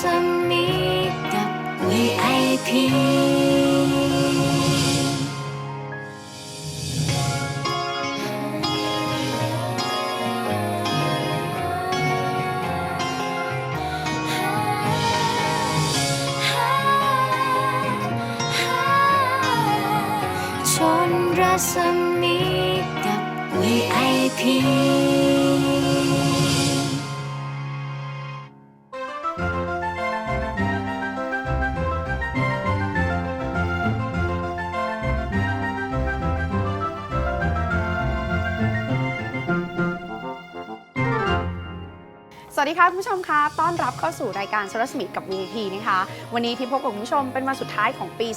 ศมีกับ VIP ชนรัศมีกับ VIP สวัสดีค่ะคุณผู้ชมคะต้อนรับเข้าสู่รายการชลสมิกับ VP นะคะ วันนี้ที่พบกับคุณผู้ชมเป็นวันสุดท้ายของปี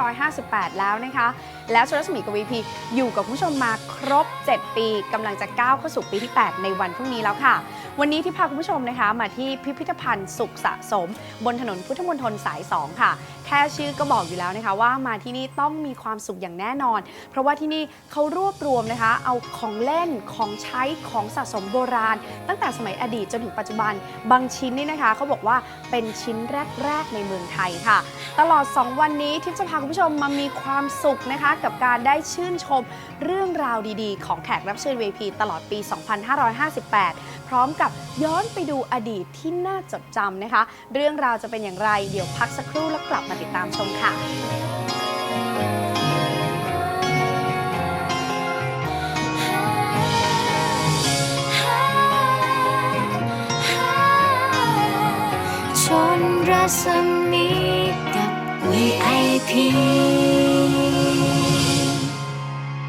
2558 แล้วนะคะ แล้วชลสมิกับ VP อยู่กับคุณผู้ชมมาครบ 7 ปีกำลังจะก้าวเข้าสู่ปีที่ 8 ในวันพรุ่งนี้แล้วค่ะ วันนี้ที่พาคุณผู้ชมนะคะมาที่พิพิธภัณฑ์สุขสะสม บนถนนพุทธมณฑลสาย 2 ค่ะ ค่ชื่อก็บอกอยู่แล้วนะคะว่ามาที่นี่ต้องมีความสุขอย่างแน่นอน เพราะว่าที่นี่เขารวบรวมนะคะ เอาของเล่นของใช้ของสะสมโบราณ ตั้งแต่สมัยอดีตจนถึงปัจจุบันบางชิ้นนี่นะคะเขาบอกว่าเป็นชิ้นแรก ๆ ในเมืองไทยค่ะ ตลอด 2 วันนี้ทิพย์จะพาคุณผู้ชมมามีความสุขนะคะ กับการได้ชื่นชมเรื่องราวดีๆ ของแขกรับเชิญ VP ตลอดปี 2558 พร้อมกับย้อนไปดูอดีตที่น่าจดจำนะคะ เรื่องราวจะเป็นอย่างไร เดี๋ยวพักสักครู่แล้วกลับมาติดตามชมค่ะชนรัศมีกับ VIP